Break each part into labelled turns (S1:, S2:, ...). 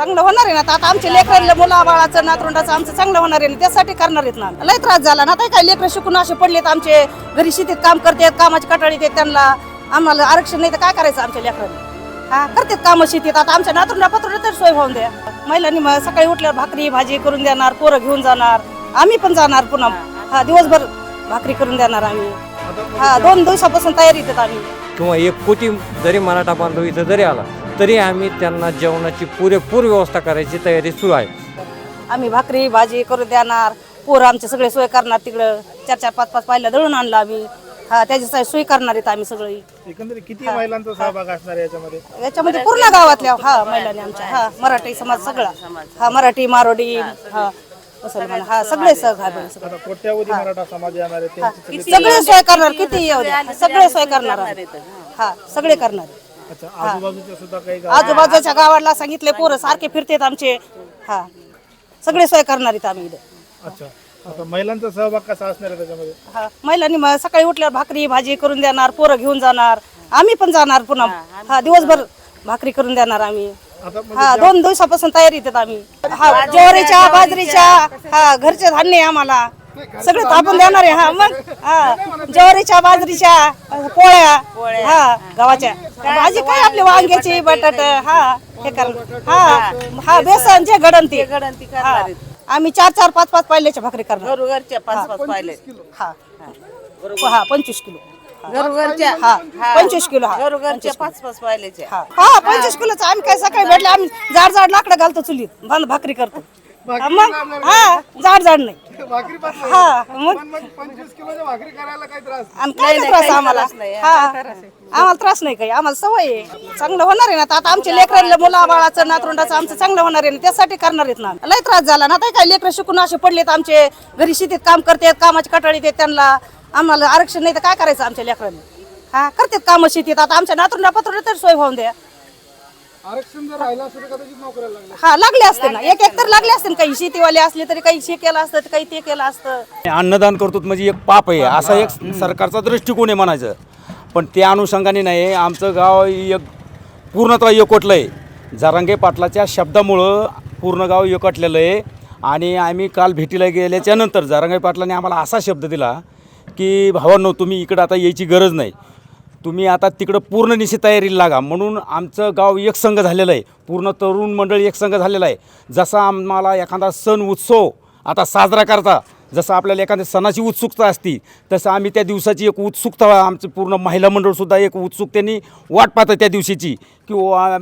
S1: चांगलं होणार आहे ना? आता आमचे लेकरांना मुला बाळाचं नातरुंडाचं आमचं चांगलं होणार आहे ना? त्यासाठी करणार आहेत ना? लय त्रास झाला ना? आता काय लेकरं शिकून असे पडलेत आमचे. घरी शेतीत काम करतात कामाची कटाळी देत त्यांना. आम्हाला आरक्षण नाही तर काय करायचं आमच्या लेकरांनी? हा करतात कामं शेतीत. आता आमच्या नातरुंडा पत्रुंडा तर सोय होऊन द्या. महिलांनी मग सकाळी उठल्यावर भाकरी भाजी करून देणार पोरं घेऊन जाणार. आम्ही पण जाणार पुन्हा. हा दिवसभर भाकरी करून देणार आम्ही. हा दोन दिवसापासून तयारी येतात आम्ही.
S2: किंवा एक कोटी जरी मराठा बांधव इथं जरी आला तरी आम्ही त्यांना जेवणाची पुरेपूर व्यवस्था करायची तयारी सुरू आहे.
S1: आम्ही भाकरी भाजी करून देणार. पोरं आमचे सगळे सोय करणार तिकडं. चार चार पाच पाच पाहिलं दळून आणलं आम्ही. हा त्याची सोय करणार आहेत आम्ही सगळी.
S3: एकंदरीत किती महिलांचा सहभाग असणार आहे याच्यामध्ये?
S1: याच्यामध्ये पूर्ण गावातल्या हा महिलांनी आमच्या हा मराठी समाज सगळा. हा मराठी मारोडी हा मुसलमान हा सगळे सहभागी सगळे.
S3: आता कोट्यावधी मराठा समाज येणार आहे त्यांची सगळी-
S1: सगळे सोय करणार किती येऊ द्या. सगळे सोय करणार आम्ही. हा सगळे करणार.
S3: अच्छा आजूबाजूच्या सुद्धा काही गाव
S1: आजूबाजूच्या गावाला सांगितले पोरं सारखे फिरतेत आमचे. हा. सगळे सोय करणार आहेत आम्ही इथं.
S3: अच्छा. आता महिलांचा सहभाग कसा असणार आहे त्याच्यामध्ये?
S1: हा. महिलांनी मग सकाळी उठल्यावर भाकरी भाजी करून देणार पोरं घेऊन जाणार. आम्ही पण जाणार पुन्हा. हा दिवसभर भाकरी करून देणार आम्ही.
S3: आता
S1: हा दोन दिवसापासून तयारीत आहेत आम्ही. हा ज्वारीच्या बाजरीच्या हा घरचे धान्य आहे आम्हाला. सगळं तापून देणार आहे. हा मग हा. ज्वारीच्या बाजरीच्या पोळ्या हा गव्हाच्या. भाजी काय आपली वांग्याची बटाट हा हे करणार. हा हा बेसन जे घडण ते
S4: गडंती
S1: हा. आम्ही चार चार पाच पाच पाहिल्याच्या भाकरी करणार.
S4: घरोघरच्या पाच पाच पाहिले
S1: हा हा. पंचवीस किलो.
S4: घरोघरच्या.
S1: हा पंचवीस किलो हा.
S4: घरोघरच्या पाच पाच
S1: हा. हा पंचवीस किलोचं आम्ही काय सकाळी भेटले आम्ही जाड जाड लाकडं घालतो चुलीत. बंद भाकरी करतो. मग हा जाड जाड नाही.
S3: भाकरी पात्र
S1: हा मग?
S3: पंचवीस किलोच्या भाकरी करायला काही त्रास
S1: आणि काय नाही त्रास आम्हाला? हा. आम्हाला त्रास नाही काही. आम्हाला सवय आहे. चांगलं होणार आहे ना? आता आता आमच्या लेकरांना मुला बाळाचं नातरुंडाचं आमचं चांगलं होणार आहे ना? त्यासाठी करणार आहेत ना? लय त्रास झाला ना? आता काय लेकरं शिकून असे पडलेत आमचे घरी शेतीत काम करतात कामाची कटाळी देत त्यांना. आम्हाला आरक्षण नाही तर काय करायचं आमच्या लेकरांनी? हा करतात कामं शेतीत. आता आमच्या नातरुंडा पत्रुंडा तर सोय होऊन द्या.
S3: आरक्षण जर राहिलं असतं तर कदाचित नोकऱ्या लागल्या
S1: हा लागले असते ना. एक एक तर लागले असते ना. काही शेतीवाले असले तरी काही शे केलं असतं काही ते केलं असतं.
S5: अन्नदान करतो म्हणजे एक पाप आहे. असा एक सरकारचा दृष्टिकोन आहे म्हणायचं. पण त्या अनुषंगाने नाही. आमचं गाव एक पूर्णतः एकवटलं आहे. जरांगे पाटलाच्या शब्दामुळं पूर्ण गाव एकवटलेलं आहे. आणि आम्ही काल भेटीला गेल्याच्यानंतर जरांगे पाटलाने आम्हाला असा शब्द दिला की भावांनो तुम्ही इकडं आता यायची गरज नाही. तुम्ही आता तिकडं पूर्ण निश्चित तयारीला लागा. म्हणून आमचं गाव एकसंघ झालेलं आहे. पूर्ण तरुण मंडळ एकसंघ झालेलं झालेला आहे. जसा आम्हाला एखादा सण उत्सव आता साजरा करता जसं आपल्याला एखाद्या सणाची उत्सुकता असती तसं आम्ही त्या दिवसाची एक उत्सुकता आमचं पूर्ण महिला मंडळसुद्धा एक उत्सुकतेने वाट पाहतं त्या दिवशीची. की वा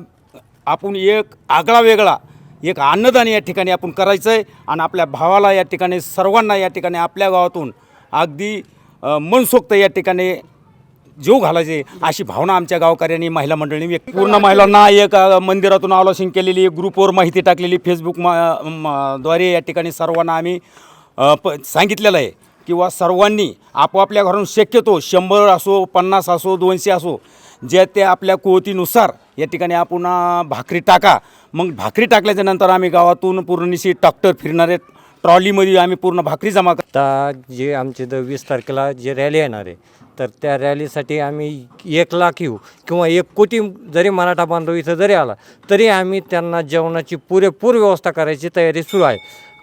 S5: आपण एक आगळा वेगळा एक अन्नदान या ठिकाणी आपण करायचं आहे आणि आपल्या भावाला या ठिकाणी सर्वांना या ठिकाणी आपल्या गावातून अगदी मनसोक्त या ठिकाणी जीव घालायचे. अशी भावना आमच्या गावकऱ्यांनी महिला मंडळींनी व्यक्त पूर्ण महिलांना एक मंदिरातून आलोचन केलेली ग्रुपवर माहिती टाकलेली फेसबुक म- द्वारे या ठिकाणी सर्वांना आम्ही प सांगितलेलं आहे. किंवा सर्वांनी आपापल्या घरून शक्यतो शंभर असो पन्नास असो दोनशे असो ज्या त्या आपल्या कुवतीनुसार या ठिकाणी आपण भाकरी टाका. मग भाकरी टाकल्याच्या नंतर आम्ही गावातून पूर्ण निशी फिरणार आहेत. ट्रॉलीमध्ये आम्ही पूर्ण भाकरी जमा
S2: करता जे आमचे द वीस तारखेला जे रॅली येणार आहे तर त्या रॅलीसाठी आम्ही एक लाख येऊ किंवा एक कोटी जरी मराठा बांधव इथं जरी आला तरी आम्ही त्यांना जेवणाची पुरेपूर व्यवस्था करायची तयारी सुरू आहे.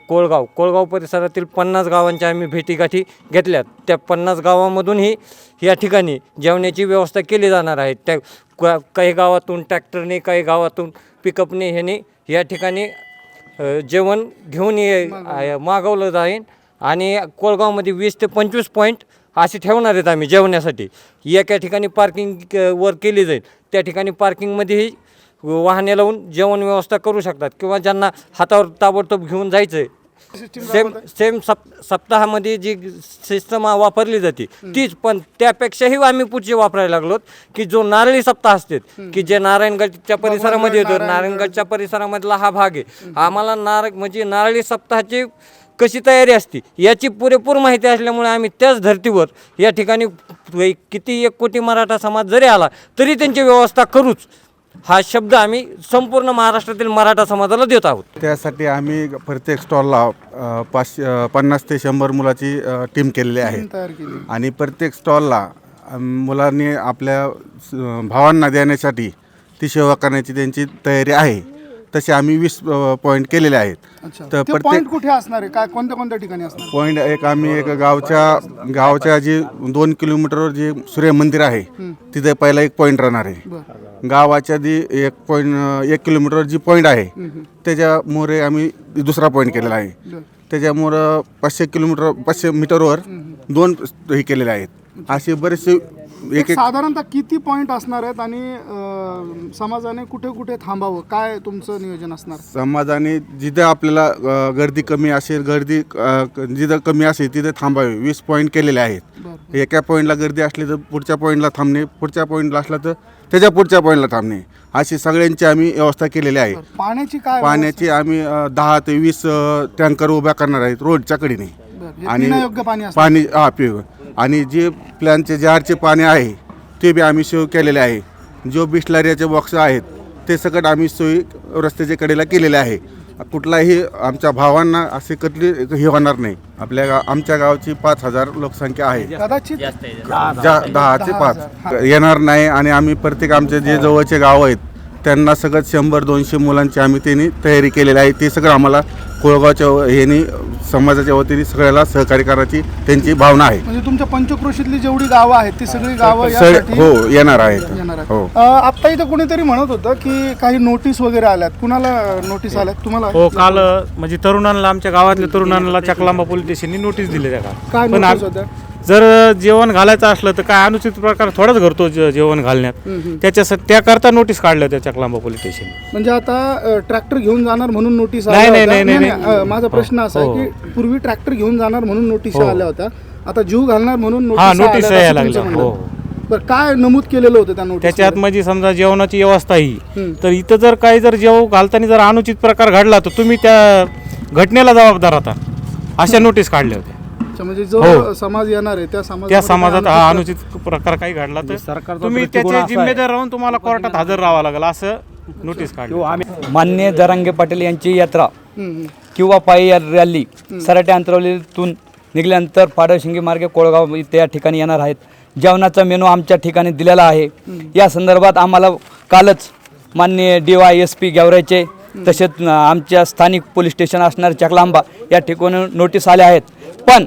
S2: कोळगाव कोळगाव परिसरातील पन्नास गावांच्या आम्ही भेटीगाठी घेतल्यात. त्या पन्नास गावामधूनही या ठिकाणी जेवणाची व्यवस्था केली जाणार आहे. त्या काही गावातून ट्रॅक्टरने काही गावातून पिकअपने ह्याने या ठिकाणी जेवण घेऊन ये मागवलं. जाईल आणि कोळगावमध्ये वीस ते पंचवीस पॉईंट असे ठेवणार आहेत आम्ही जेवण्यासाठी. एका ठिकाणी पार्किंग क- वर केली जाईल. त्या ठिकाणी पार्किंगमध्येही वाहने लावून जेवण व्यवस्था करू शकतात. किंवा ज्यांना हातावर ताबडतोब घेऊन जायचं आहे सेम सेम सप सप्ताहामध्ये जी सिस्टम वापरली जाते तीच पण त्यापेक्षाही आम्ही पुढचे वापरायला लागलो की जो नारळी सप्ताह असते की जे नारायणगडच्या परिसरामध्ये येतो नारायणगडच्या परिसरामधला हा भाग आहे. आम्हाला नार म्हणजे नारळी सप्ताहाची कशी तयारी असते याची पुरेपूर माहिती असल्यामुळे आम्ही त्याच धर्तीवर या ठिकाणी किती एक कोटी मराठा समाज जरी आला तरी त्यांची व्यवस्था करूच. हा शब्द आम्ही संपूर्ण महाराष्ट्रातील मराठा समाजाला देत आहोत.
S6: त्यासाठी आम्ही प्रत्येक स्टॉलला पाचशे पन्नास ते शंभर मुलाची टीम केलेली आहे. आणि प्रत्येक स्टॉलला मुलांनी आपल्या भावांना देण्यासाठी ती सेवा करण्याची त्यांची तयारी आहे. तसे आम्ही वीस पॉईंट केलेले आहेत. तर प्रत्येक
S3: पॉईंट कुठे असणार आहे? काय कोणत्या कोणत्या ठिकाणी असणार?
S6: पॉईंट एक आम्ही एक गावच्या गावच्या जे दोन किलोमीटरवर जे सूर्य मंदिर आहे तिथे पहिला एक पॉईंट राहणार आहे. गावाच्या जी एक पॉईंट एक किलोमीटरवर जी पॉईंट आहे त्याच्या मोरे आम्ही दुसरा पॉईंट केलेला आहे. त्याच्यामुळं पाचशे किलोमीटर पाचशे मीटरवर दोन हे केलेले आहेत. असे बरेचसे एक
S3: एक साधारणतः किती पॉईंट असणार आहेत आणि अं, समाजाने कुठे कुठे थांबावं? काय तुमचं नियोजन असणार?
S6: समाजाने जिथं आपल्याला अ, गर्दी कमी असेल गर्दी अ, क- जिथं कमी असेल तिथे थांबावे. वीस पॉईंट केलेले आहेत. एका पॉईंटला गर्दी असली तर पुढच्या पॉईंटला थांबणे. पुढच्या पॉईंटला असला तर त्याच्या पुढच्या पॉईंटला थांबणे. अशी सगळ्यांची आम्ही व्यवस्था केलेली आहे.
S3: पाण्याची काय
S6: पाण्याची आम्ही अ, दहा ते वीस अ, टँकर उभ्या करणार आहेत रोडच्या कडेने.
S3: आणि पिण्यायोग्य पाणी
S6: हा पिऊ आणि जे प्लॅनचे जारचे पाणी आहे ते बी आम्ही सोय केलेले आहे. जो बिस्लरियाचे बॉक्स आहेत ते सगळं आम्ही सोयी रस्त्याच्या कडेला केलेले आहे. कुठलाही आमच्या भावांना असे कधली हे होणार नाही. आपल्या गा आमच्या गावची पाच हजार लोकसंख्या आहे.
S3: कदाचित
S6: जा दहा ते पाच. येणार नाही आणि आम्ही प्रत्येक आमचे जे जवळचे गाव आहेत त्यांना सगळं शंभर दोनशे मुलांची आम्ही त्यांनी तयारी केलेली आहे. ते सगळं आम्हाला कोळगावच्या ह्यानी समाजाच्या वतीने सगळ्याला सहकार्य करायची त्यांची भावना आहे.
S3: म्हणजे तुमच्या पंचक्रोशीतली जेवढी गावं आहेत ती सगळी गावं यासाठी
S6: हो येणार आहेत.
S3: आहेत.
S6: हो.
S3: अं, आत्ता इथं कोणीतरी म्हणत होतं की काही नोटीस वगैरे आल्यात. कुणाला नोटीस आल्यात? तुम्हाला
S7: हो काल अ, म्हणजे तरुणांना आमच्या गावातल्या तरुणांना चकलांबा पोलीस स्टेशननी नोटीस दिली त्या
S3: काय
S7: पण
S3: नोटीस
S7: आम-
S3: होत्या?
S7: जर जेवण घालायचं असलं तर काय अनुचित प्रकार थोडाच घडतो जे- जेवण घालण्यात. त्याच्यासाठी त्याकरता नोटीस काढल्या त्या चकलांबा पोलीस स्टेशन
S3: म्हणजे आता ट्रॅक्टर घेऊन जाणार म्हणून नोटीस
S7: नाही,
S3: आल्या
S7: नाही,
S3: होत्या.
S7: नाही,
S3: नाही,
S7: नाही,
S3: अं, माझा प्रश्न असा आहे
S7: हो.
S3: की पूर्वी ट्रॅक्टर घेऊन जाणार म्हणून नोटीस आल्या होत्या. आता जीव घालणार म्हणून
S7: हा,
S3: नोटीस
S7: यायला लागल्या. हो.
S3: बरं काय नमूद केलेलं होतं त्या नोटीस
S7: त्याच्यात म्हणजे समजा जेवणाची व्यवस्था ही
S3: हम्म.
S7: तर इथं जर काही जर जेव घालताना जर अनुचित प्रकार घडला तर तुम्ही त्या घटनेला जबाबदार आता अशा नोटीस काढल्या होत्या.
S3: म्हणजे जो
S7: हो.
S3: समाज येणार आहे त्या समाज
S7: त्या समाजात हा अनुचित प्रकार काही घडला तर तुम्ही त्याचे जिम्मेदार राहून तुम्हाला कोर्टात हजर राहावं लागेल असं नोटीस काढली.
S8: मान्य जरांगे पाटील यांची यात्रा किंवा पायी या रॅली सराटे अंतरवलीतून निघाल्यानंतर पाडशिंगी मार्गे कोळगाव इथे या ठिकाणी येणार आहेत. जेवणाचा मेनू आमच्या ठिकाणी दिलेला आहे. या संदर्भात आम्हाला कालच मान्य डी वाय एस पी गेवरायचे तसेच आमच्या स्थानिक पोलीस स्टेशन असणारे चकलांबा या ठिकाणी नोटीस आल्या आहेत. पण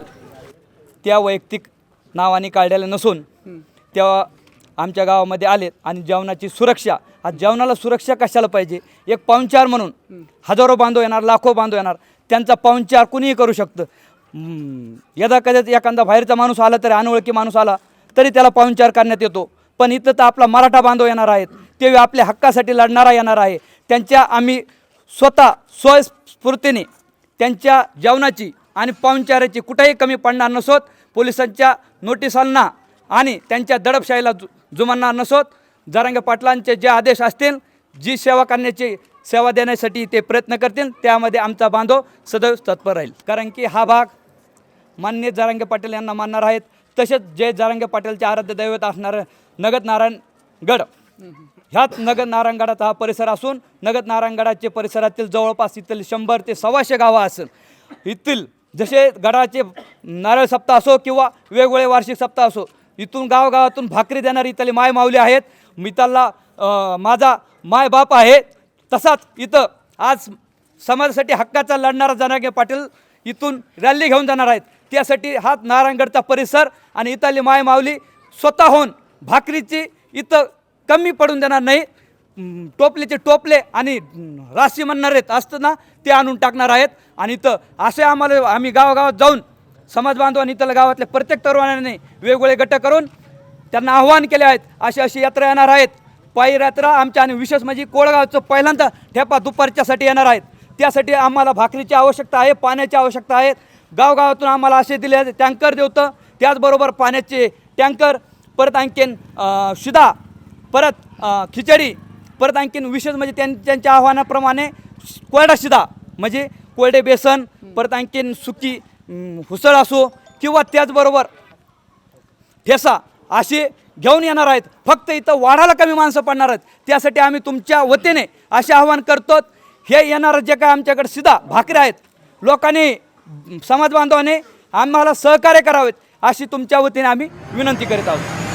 S8: त्या वैयक्तिक नावाने काढलेल्या नसून तेव्हा आमच्या गावामध्ये आलेत आणि जेवणाची सुरक्षा आज जेवणाला सुरक्षा कशाला पाहिजे? एक पाहुणचार म्हणून हजारो बांधव येणार लाखो बांधव येणार. त्यांचा पाहुणचार कुणीही करू शकतं? यदा कदाचित एखादा बाहेरचा माणूस आला तरी अनोळखी माणूस आला तरी त्याला पाहुणचार करण्यात येतो. पण इथं तर आपला मराठा बांधव येणार आहेत. ते आपल्या हक्कासाठी लढणारा येणार आहे. त्यांच्या आम्ही स्वतः स्वस्फूर्तीने त्यांच्या जेवणाची आणि पाहुणचाराची कुठेही कमी पडणार नसोत. पोलिसांच्या नोटिसांना आणि त्यांच्या दडपशाहीला जु जुमानणार नसोत. जरांगे पाटलांचे जे आदेश असतील जी सेवा करण्याची सेवा देण्यासाठी ते प्रयत्न करतील त्यामध्ये आमचा बांधव सदैव तत्पर राहील. कारण की हा भाग मान्य जरांगे पाटील यांना मानणार आहेत. तसेच जे जरांगे पाटीलचे आराध्य दैवत असणारं नगद नारायणगड ह्याच नगद नारायणगडाचा हा परिसर असून नगद नारायणगडाचे परिसरातील जवळपास इथील शंभर ते सव्वाशे गावं असेल. इथील जसे गडाचे नारळ सप्ताह असो किंवा वेगवेगळे वार्षिक सप्ताह असो इथून गावगावातून भाकरी देणारी इथली माय माऊली आहेत. मिताला माझा माय बाप आहे. तसाच इथं आज समाजासाठी हक्काचा लढणारा जनागे पाटील इथून रॅली घेऊन जाणार आहेत. त्यासाठी हा नारायणगडचा परिसर आणि इथली माय माऊली स्वतःहून भाकरीची इथं कमी पडून देणार नाही. टोपलेचे टोपले आणि राशी म्हणणार आहेत असताना ते आणून टाकणार आहेत. आणि तर असे आम्हाला आम्ही गावागावात जाऊन समाज बांधवांनी इथल्या गावातल्या प्रत्येक तरुणाने वेगवेगळे गट करून त्यांना आव्हान केले आहेत. अशी अशी यात्रा येणार आहेत. पायी यात्रा आमच्या आणि विशेष म्हणजे कोळगावचं पहिल्यांदा ठेपा दुपारच्यासाठी येणार आहेत. त्यासाठी आम्हाला भाकरीची आवश्यकता आहे पाण्याची आवश्यकता आहे. गावगावातून आम्हाला असे दिले आहेत, टँकर देवतं. त्याचबरोबर पाण्याचे टँकर. परत आणखीन शिदा परत खिचडी. परत आणखीन विशेष म्हणजे त्यां त्यांच्या आव्हानाप्रमाणे कोरडा शिदा म्हणजे कोरडे बेसन परत आणखीन सुकी हुसळ असो किंवा त्याचबरोबर ठेसा असे घेऊन येणार आहेत. फक्त इथं वाढायला कमी माणसं पडणार आहेत. त्यासाठी आम्ही तुमच्या वतीने असे आव्हान करतो. हे येणारं जे काय आमच्याकडे सिधा भाकऱ्या आहेत. लोकांनी समाज बांधवाने आम्हाला सहकार्य करावेत अशी तुमच्या वतीने आम्ही विनंती करीत आहोत.